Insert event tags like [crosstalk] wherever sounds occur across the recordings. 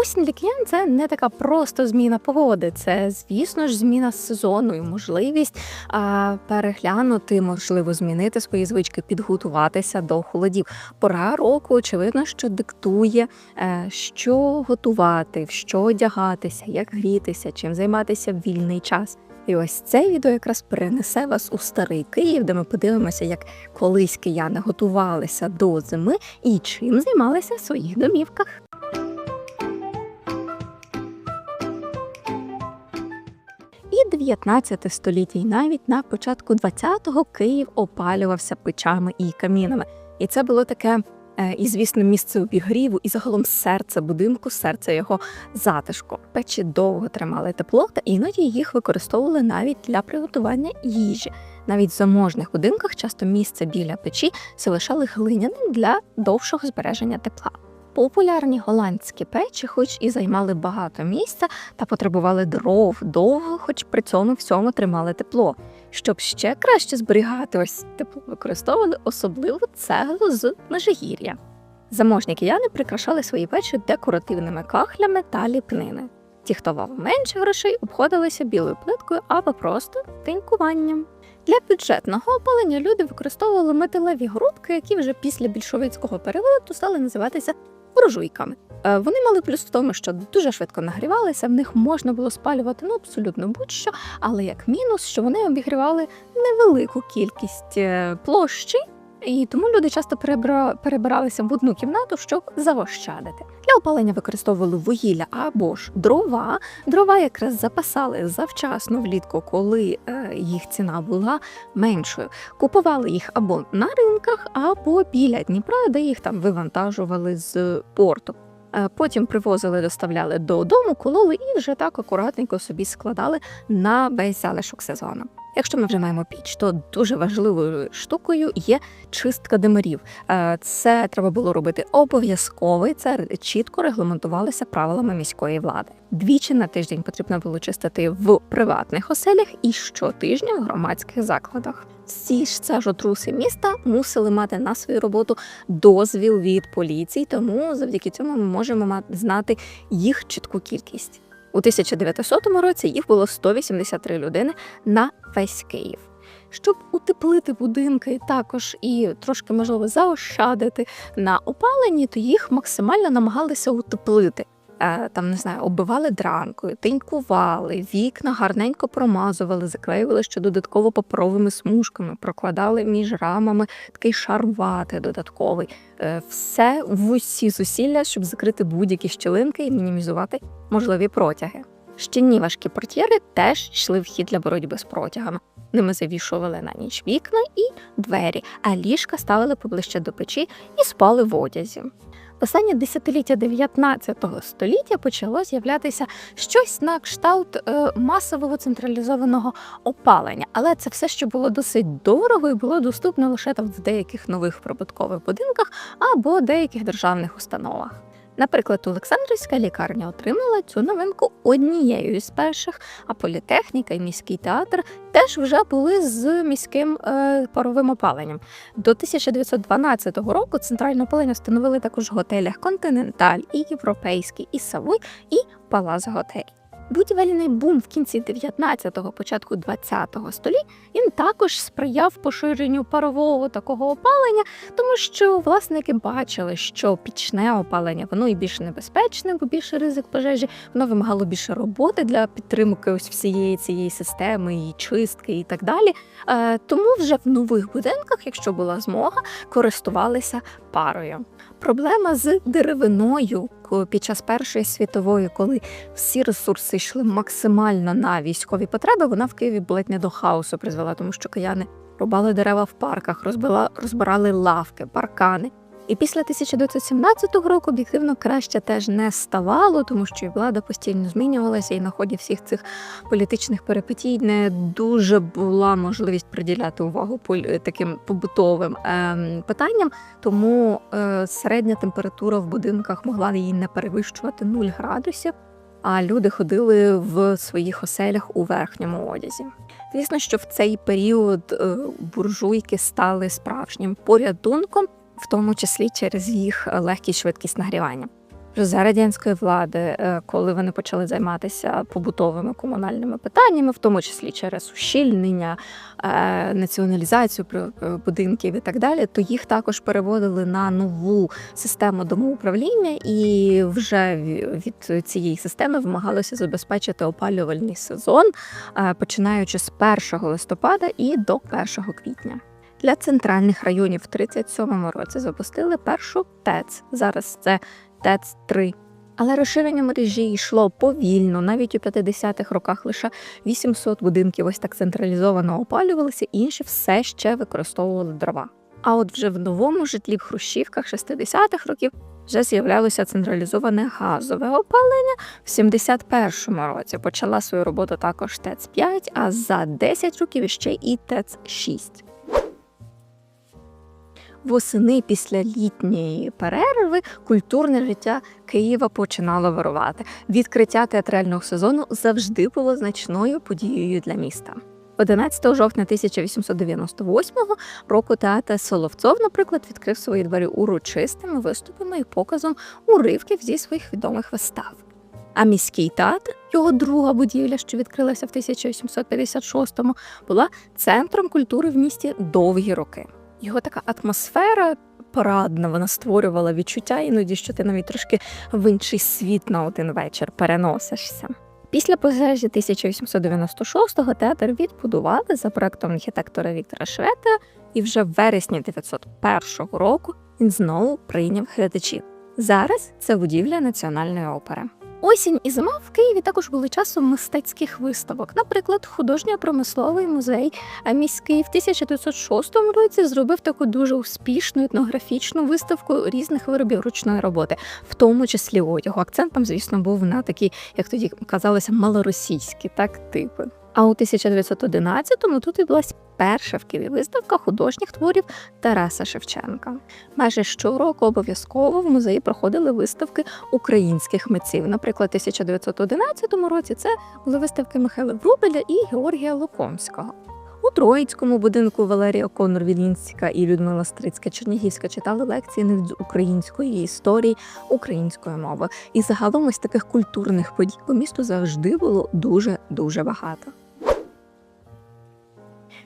Осінь для це не така просто зміна погоди, це, звісно ж, зміна сезону і можливість а, переглянути, можливо, змінити свої звички, підготуватися до холодів. Пора року, очевидно, що диктує, е, що готувати, в що одягатися, як грітися, чим займатися в вільний час. І ось це відео якраз перенесе вас у старий Київ, де ми подивимося, як колись кияни готувалися до зими і чим займалися в своїх домівках. І 19 століття, і навіть на початку 20-го Київ опалювався печами і камінами. І це було таке. е, І, звісно, місце обігріву, і загалом серце будинку, серце його затишку. Печі довго тримали тепло, та іноді їх використовували навіть для приготування їжі. Навіть в заможних будинках часто місце біля печі залишали глиняним для довшого збереження тепла. Популярні голландські печі, хоч і займали багато місця та потребували дров довго, хоч при цьому всьому тримали тепло. Щоб ще краще зберігати ось тепло, використовували особливу цеглу з Межигір'я. Заможні кияни прикрашали свої печі декоративними кахлями та ліпнини. Ті, хто мав менше грошей, обходилися білою плиткою або просто тинькуванням. Для бюджетного опалення люди використовували металеві грудки, які вже після більшовицького перевороту стали називатися буржуйками. Е, Вони мали плюс в тому, що дуже швидко нагрівалися, в них можна було спалювати ну абсолютно будь-що, але як мінус, що вони обігрівали невелику кількість е, площі. І тому люди часто перебиралися в одну кімнату, щоб заощадити. Для опалення використовували вугілля або ж дрова. Дрова якраз запасали завчасно влітку, коли е, їх ціна була меншою. Купували їх або на ринках, або біля Дніпра, де їх там вивантажували з порту. Е, Потім привозили, доставляли додому, кололи і вже так акуратненько собі складали на весь залишок сезону. Якщо ми вже маємо піч, то дуже важливою штукою є чистка димарів. Е, Це треба було робити обов'язково, і це чітко регламентувалося правилами міської влади. Двічі на тиждень потрібно було чистити в приватних оселях і щотижня в громадських закладах. Всі ж сажотруси міста мусили мати на свою роботу дозвіл від поліції, тому завдяки цьому ми можемо знати їх чітку кількість. У 1900 році їх було 183 людини на весь Київ. Щоб утеплити будинки також і трошки можливо заощадити на опаленні, то їх максимально намагалися утеплити. Е, Там не знаю, оббивали дранкою, тинькували, вікна гарненько промазували, заклеювали ще додатково паперовими смужками, прокладали між рамами такий шар вати додатковий. Е, Все в усі зусилля, щоб закрити будь-які щілинки і мінімізувати можливі протяги. Щільні важкі портьєри теж йшли в хід для боротьби з протягами. Ними завішували на ніч вікна і двері, а ліжка ставили поближче до печі і спали в одязі. В останнє десятиліття 19 століття почало з'являтися щось на кшталт е, масового централізованого опалення, але це все, що було досить дорого і було доступно лише там в деяких нових прибуткових будинках або деяких державних установах. Наприклад, Олександрівська лікарня отримала цю новинку однією з перших, а політехніка і міський театр теж вже були з міським е, паровим опаленням. До 1912 року центральне опалення встановили також в готелях Континенталь, і Європейський, і Савуй, і Палац Готель. Будівельний бум в кінці 19-го, початку 20-го століть він також сприяв поширенню парового такого опалення, тому що власники бачили, що пічне опалення воно і більш небезпечне, бо більше ризик пожежі, воно вимагало більше роботи для підтримки ось всієї цієї системи, і чистки і так далі. Е, тому вже в нових будинках, якщо була змога, користувалися парою. Проблема з деревиною ко- під час Першої світової, коли всі ресурси йшли максимально на військові потреби, вона в Києві ледь не до хаосу призвела, тому що кияни рубали дерева в парках, розбила, розбирали лавки, паркани. І після 1917 року об'єктивно краще теж не ставало, тому що і влада постійно змінювалася, і на ході всіх цих політичних перипетій не дуже була можливість приділяти увагу таким побутовим ем, питанням. Тому е, середня температура в будинках могла її не перевищувати 0 градусів. А люди ходили в своїх оселях у верхньому одязі. Звісно, що в цей період е, буржуйки стали справжнім порятунком, в тому числі через їх легкість швидкість нагрівання. Вже за радянської влади, е, коли вони почали займатися побутовими комунальними питаннями, в тому числі через ущільнення, е, націоналізацію е, будинків і так далі, то їх також переводили на нову систему домоуправління, і вже ві- від цієї системи вимагалося забезпечити опалювальний сезон, е, починаючи з 1 листопада і до 1 квітня. Для центральних районів в 37-му році запустили першу ТЕЦ. Зараз це ТЕЦ 3 але розширення мережі йшло повільно. Навіть у 50-х роках лише 800 будинків ось так централізовано опалювалися, інші все ще використовували дрова. А от вже в новому житлі в Хрущівках 60-х років вже з'являлося централізоване газове опалення. В 71-му році почала свою роботу також ТЕЦ 5, а за 10 років ще і ТЕЦ 6. Восени після літньої перерви культурне життя Києва починало вирувати. Відкриття театрального сезону завжди було значною подією для міста. 11 жовтня 1898 року театр Соловцов, наприклад, відкрив свої двері урочистими виступами і показом уривків зі своїх відомих вистав. А міський театр, його друга будівля, що відкрилася в 1856-му, була центром культури в місті довгі роки. Його така атмосфера парадна, вона створювала відчуття іноді, що ти навіть трошки в інший світ на один вечір переносишся. Після пожежі 1896-го театр відбудували за проектом архітектора Віктора Швета, і вже в вересні 901 року він знову прийняв глядачів. Зараз це будівля національної опери. Осінь і зима в Києві також були часом мистецьких виставок. Наприклад, художньо-промисловий музей а міський в 1906 році зробив таку дуже успішну етнографічну виставку різних виробів ручної роботи, в тому числі одягу. там, звісно, був на такі, як тоді казалося, малоросійські так типи. А у 1911-му тут відбулася перша в Києві виставка художніх творів Тараса Шевченка. Майже щороку обов'язково в музеї проходили виставки українських митців. Наприклад, у 1911 році це були виставки Михайла Врубеля і Георгія Лукомського. Троїцькому будинку Валерія Конор Вілінська і Людмила Стрицька Чернігівська читали лекції не з української історії українською мовою. І загалом ось таких культурних подій по місту завжди було дуже дуже багато.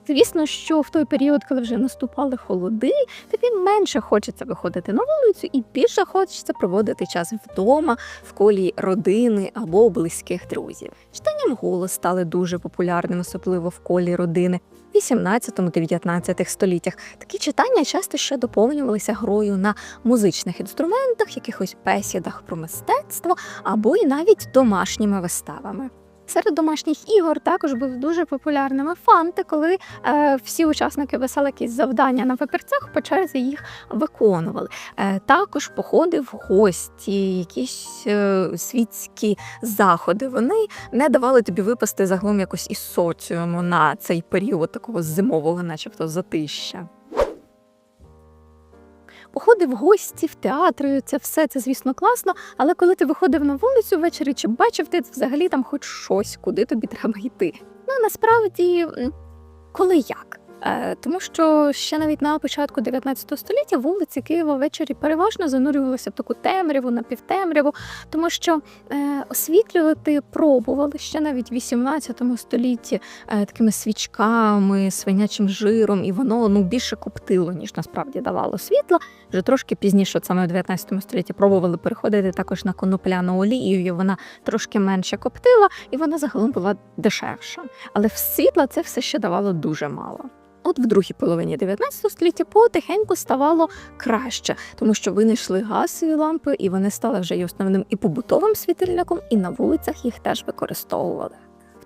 Звісно, що в той період, коли вже наступали холоди, тобі менше хочеться виходити на вулицю і більше хочеться проводити час вдома, в колі родини або близьких друзів. Читання вголос стали дуже популярними, особливо в колі родини. В 18-19 століттях такі читання часто ще доповнювалися грою на музичних інструментах, якихось бесідах про мистецтво або й навіть домашніми виставами. Серед домашніх ігор також були дуже популярними фанти, коли е, всі учасники писали якісь завдання на папірцях, по черзі їх виконували. Е, також походи в гості, якісь е, світські заходи. Вони не давали тобі випасти загалом якось із соціуму на цей період такого зимового, начебто, затища. Походи в гості, в театри, це все це, звісно, класно. Але коли ти виходив на вулицю ввечері, чи бачив ти взагалі там хоч щось, куди тобі треба йти? Ну насправді, коли як? Е, Тому що ще навіть на початку 19 століття вулиці Києва ввечері переважно занурювалися в таку темряву, напівтемряву, тому що е, освітлювати пробували ще навіть в 18 столітті е, такими свічками, свинячим жиром, і воно ну більше коптило, ніж насправді давало світло. Вже трошки пізніше, саме в 19 столітті, пробували переходити також на конопляну олію. Вона трошки менше коптила, і вона загалом була дешевша. Але в світла це все ще давало дуже мало. От в другій половині 19 століття потихеньку ставало краще, тому що винайшли газові лампи, і вони стали вже й основним і побутовим світильником, і на вулицях їх теж використовували.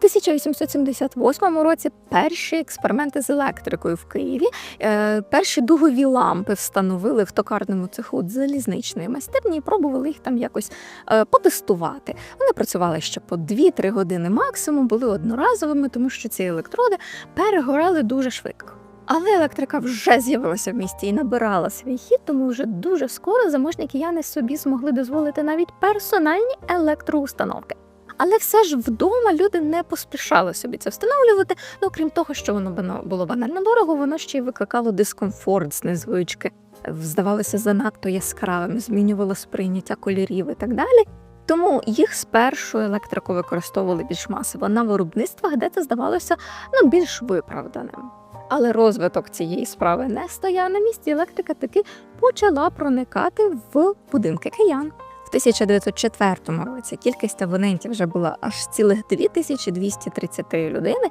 В 1878 році перші експерименти з електрикою в Києві, е, перші дугові лампи встановили в токарному цеху залізничної майстерні і пробували їх там якось е, потестувати. Вони працювали ще по 2-3 години максимум, були одноразовими, тому що ці електроди перегорали дуже швидко. Але електрика вже з'явилася в місті і набирала свій хід, тому вже дуже скоро заможні кияни собі змогли дозволити навіть персональні електроустановки. Але все ж вдома люди не поспішали собі це встановлювати. Ну крім того, що воно було банально дорого, воно ще й викликало дискомфорт з незвички. здавалися занадто яскравими, змінювало сприйняття кольорів і так далі. Тому їх спершу електрику використовували більш масово на виробництвах, де це здавалося ну, більш виправданим. Але розвиток цієї справи не стояв на місці. Електрика таки почала проникати в будинки киян. В 1904 році кількість абонентів вже була аж цілих 2233 людини,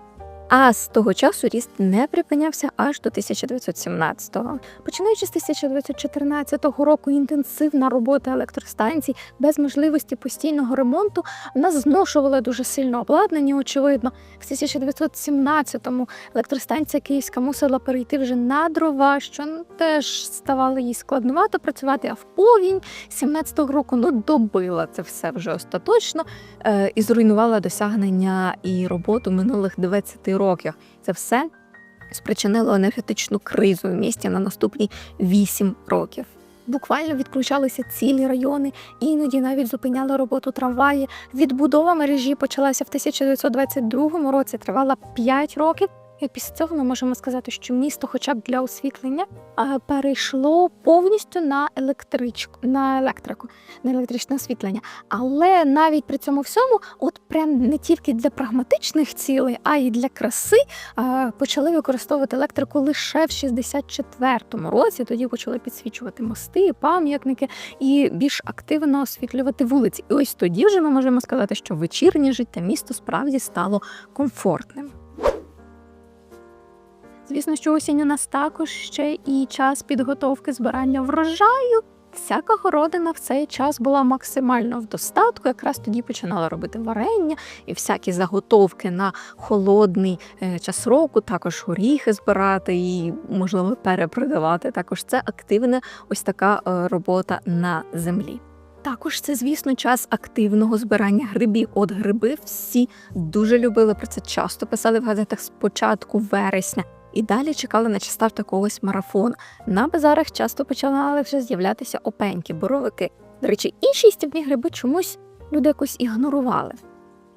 а з того часу ріст не припинявся аж до 1917-го. Починаючи з 1914 року, інтенсивна робота електростанцій без можливості постійного ремонту нас зношувала дуже сильно обладнання. Очевидно, в 1917-му електростанція Київська мусила перейти вже на дрова, що теж ставало їй складновато працювати. А в повінь 17-го року ну добила це все вже остаточно е, і зруйнувала досягнення і роботу минулих 20 років. Це все спричинило енергетичну кризу в місті на наступні 8 років. Буквально відключалися цілі райони, іноді навіть зупиняли роботу трамваї. Відбудова мережі почалася в 1922 році, тривала 5 років. І після цього ми можемо сказати, що місто, хоча б для освітлення, перейшло повністю на електричку, на електрику, на електричне освітлення. Але навіть при цьому всьому, от прям не тільки для прагматичних цілей, а й для краси, почали використовувати електрику лише в 64-му році. Тоді почали підсвічувати мости, пам'ятники і більш активно освітлювати вулиці. І ось тоді вже ми можемо сказати, що вечірнє життя місто справді стало комфортним. Звісно, що осінь у нас також ще і час підготовки збирання врожаю. Всяка городина в цей час була максимально в достатку. Якраз тоді починала робити варення і всякі заготовки на холодний е, час року, також горіхи збирати і, можливо, перепродавати. Також це активна ось така е, робота на землі. Також це, звісно, час активного збирання грибів. От гриби всі дуже любили про це. Часто писали в газетах з початку вересня. І далі чекали на час старт якогось марафону. На базарах часто починали вже з'являтися опеньки, боровики. До речі, інші стібні гриби чомусь люди якось ігнорували.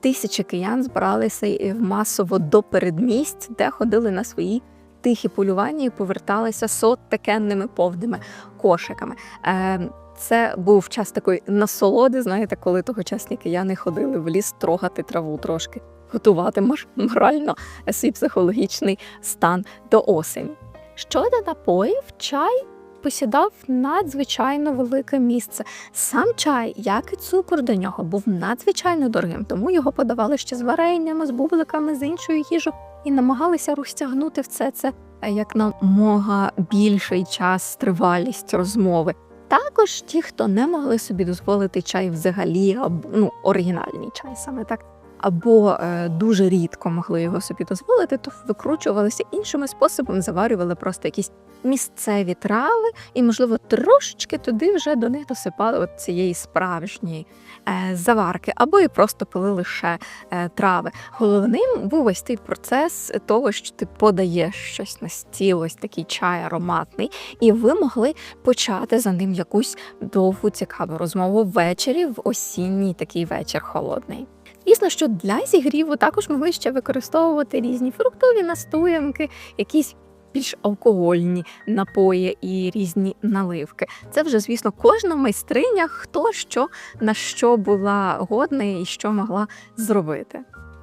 Тисячі киян збиралися масово до передмість, де ходили на свої тихі полювання і поверталися сотпекенними повними кошиками. Е, це був час такої насолоди, знаєте, коли тогочасні кияни ходили в ліс трогати траву трошки, готувати мор- морально свій психологічний стан до осені. Щодо напоїв, чай посідав надзвичайно велике місце. Сам чай, як і цукор до нього, був надзвичайно дорогим, тому його подавали ще з вареннями, з бубликами, з іншою їжею і намагалися розтягнути все це е, як намога більший час, тривалість розмови. Також ті, хто не могли собі дозволити чай взагалі, або ну оригінальний чай, саме так, або е, дуже рідко могли його собі дозволити, то викручувалися іншими способами, заварювали просто якісь місцеві трави, і, можливо, трошечки туди вже до них досипали от цієї справжньої е, заварки, або і просто пили лише е, трави. Головним був ось цей процес того, що ти подаєш щось на стіл, ось такий чай ароматний, і ви могли почати за ним якусь довгу цікаву розмову ввечері в осінній такий вечір холодний. Звісно, що для зігріву також могли ще використовувати різні фруктові настоянки, якісь більш алкогольні напої і різні наливки. Це вже, звісно, кожна майстриня, хто що на що була годна і що могла зробити.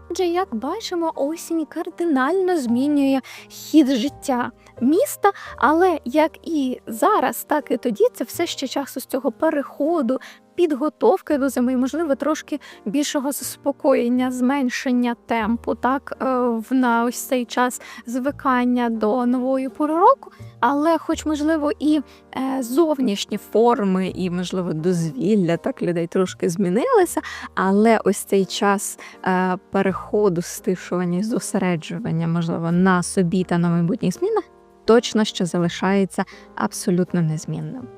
Отже, як бачимо, осінь кардинально змінює хід життя міста, але як і зараз, так і тоді це все ще час ось цього переходу, підготовки до зими, можливо, трошки більшого заспокоєння, зменшення темпу, так е, в на ось цей час звикання до нової пори року. Але, хоч, можливо, і е, зовнішні форми, і, можливо, дозвілля так людей трошки змінилися, але ось цей час е, переходу, стишування зосереджування, можливо, на собі та на майбутніх змінах, точно що залишається абсолютно незмінним.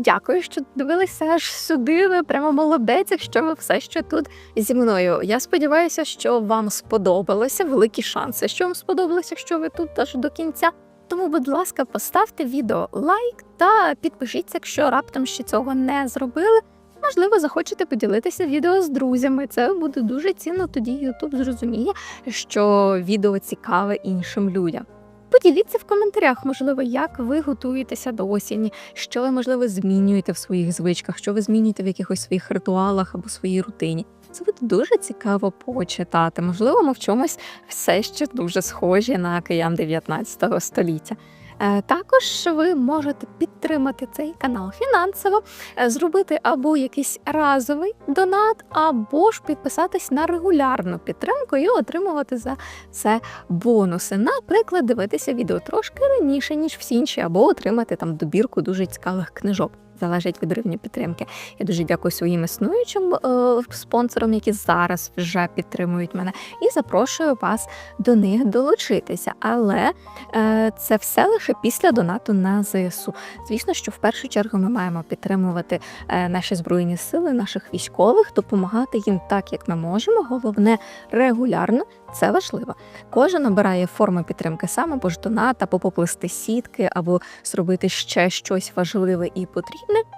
Дякую, що дивилися аж сюди. Ви прямо молодець, якщо ви все ще тут зі мною. Я сподіваюся, що вам сподобалося великі шанси, що вам сподобалося, якщо ви тут аж до кінця. Тому, будь ласка, поставте відео лайк та підпишіться, якщо раптом ще цього не зробили. Можливо, захочете поділитися відео з друзями. Це буде дуже цінно. Тоді YouTube зрозуміє, що відео цікаве іншим людям. Поділіться в коментарях, можливо, як ви готуєтеся до осені, що ви, можливо, змінюєте в своїх звичках, що ви змінюєте в якихось своїх ритуалах або своїй рутині. Це буде дуже цікаво почитати. Можливо, ми в чомусь все ще дуже схожі на киян 19 століття. Е, Також ви можете підтримати цей канал фінансово, е, зробити або якийсь разовий донат, або ж підписатись на регулярну підтримку і отримувати за це бонуси. Наприклад, дивитися відео трошки раніше, ніж всі інші, або отримати там добірку дуже цікавих книжок. Залежить від рівня підтримки. Я дуже дякую своїм існуючим е, спонсорам, які зараз вже підтримують мене, і запрошую вас до них долучитися. Але е, це все лише після донату на ЗСУ. Звісно, що в першу чергу ми маємо підтримувати е, наші збройні сили, наших військових, допомагати їм так, як ми можемо. Головне регулярно. Це важливо. Кожен обирає форми підтримки сам, або ж донат, або поплести сітки, або зробити ще щось важливе і потрібне.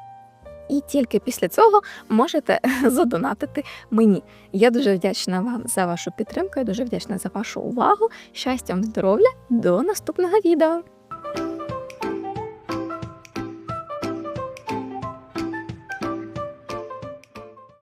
І тільки після цього можете [laughs] задонатити мені. Я дуже вдячна вам за вашу підтримку, я дуже вдячна за вашу увагу. Щастя вам, здоров'я, до наступного відео!